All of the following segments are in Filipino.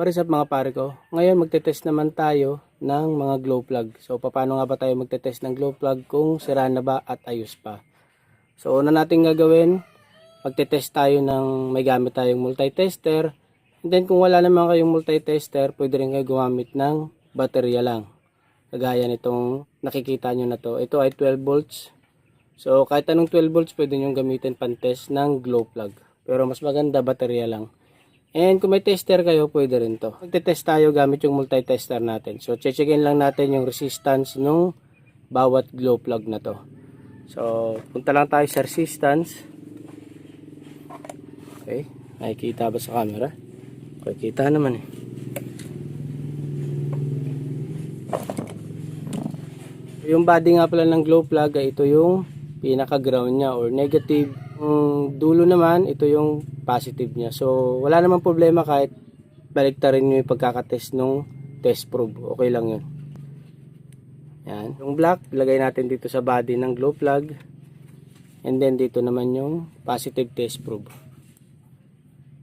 What is up mga pare ko? Ngayon magte-test naman tayo ng mga glow plug. So paano nga ba tayo magte-test ng glow plug kung sira na ba at ayos pa? So una natin gagawin, magte-test tayo ng may gamit tayong multi-tester. And then kung wala naman kayong multi-tester, pwede rin kayo gumamit ng baterya lang. Kagaya nitong nakikita nyo na to. Ito ay 12 volts. So kahit anong 12 volts pwede nyo gamitin pan-test ng glow plug. Pero mas maganda baterya lang. And kung may tester kayo, pwede rin to. Magte-test tayo gamit yung multi-tester natin. So, checkin lang natin yung resistance nung bawat glow plug na to. So, punta lang tayo sa resistance. Okay. Nakikita ba sa camera? Okay, kita naman eh. Yung body nga pala ng glow plug ito yung pinaka-ground niya or negative. Dulo naman, ito yung positive niya. So, wala namang problema kahit baliktarin nyo yung pagkakatest nung test probe. Okay lang yun. Yan. Yung black, ilagay natin dito sa body ng glow plug. And then dito naman yung positive test probe.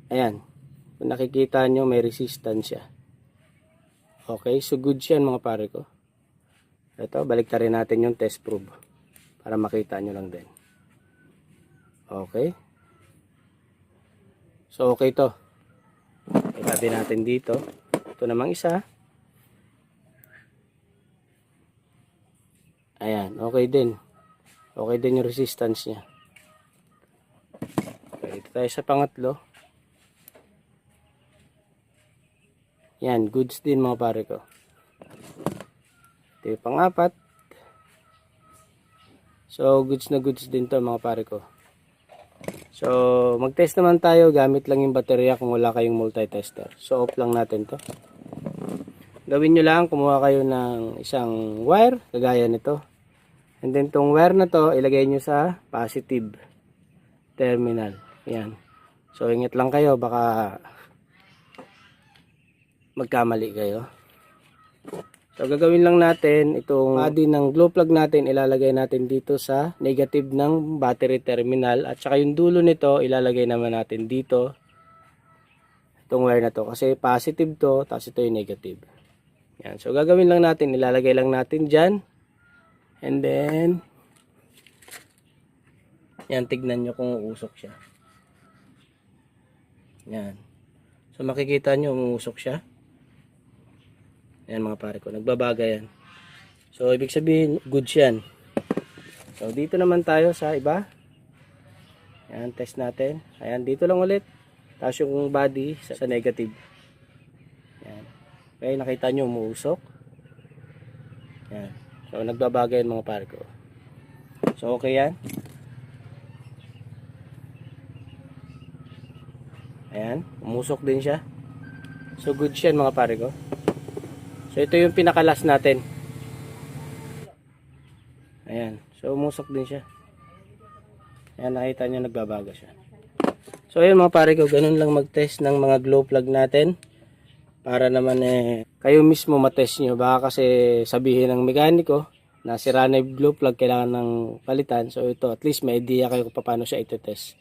Ayan. Kung nakikita nyo, may resistance siya. Okay, so good siya mga pare ko. Ito, baliktarin natin yung test probe. Para makita nyo lang din. Okay. So, okay to. Itabi natin dito. Ito namang isa. Ayan, okay din. Okay din yung resistance niya. Okay, dito tayo sa pangatlo. Yan, goods din mga pare ko. Ito yung pangapat. So, goods na goods din to mga pare ko. So, mag-test naman tayo gamit lang yung baterya kung wala kayong multi-tester. So, off lang natin to. Gawin nyo lang, kumuha kayo ng isang wire, kagaya nito. And then, tong wire na to, ilagay nyo sa positive terminal. Yan. So, ingat lang kayo, baka magkamali kayo. So, gagawin lang natin itong body ng glow plug natin, ilalagay natin dito sa negative ng battery terminal. At saka yung dulo nito, ilalagay naman natin dito. Itong wire na to. Kasi positive to, tapos ito yung negative. Yan. So, gagawin lang natin, ilalagay lang natin dyan. And then, yan, tignan nyo kung uusok siya. Yan. So, makikita nyo, umuusok siya. Ayan mga pare ko, nagbabaga yan. So, ibig sabihin, goods yan. So, dito naman tayo sa iba. Ayan, test natin. Ayan, dito lang ulit. Tapos yung body sa, sa negative. Ayan. Okay, nakita nyo, umuusok. Ayan. So, nagbabaga yan mga pare ko. So, okay yan. Ayan, umusok din siya. So, good siya mga pare ko. So ito yung pinakalas natin. Ayan. So umusok din siya. Ayan nakita nyo nagbabago siya. So ayun mga pare ko, ganun lang mag-test ng mga glow plug natin. Para naman eh, kayo mismo matest nyo. Baka kasi sabihin ng mekaniko na sira na yung glow plug, kailangan ng palitan. So ito, at least may idea kayo kung paano siya ito-test.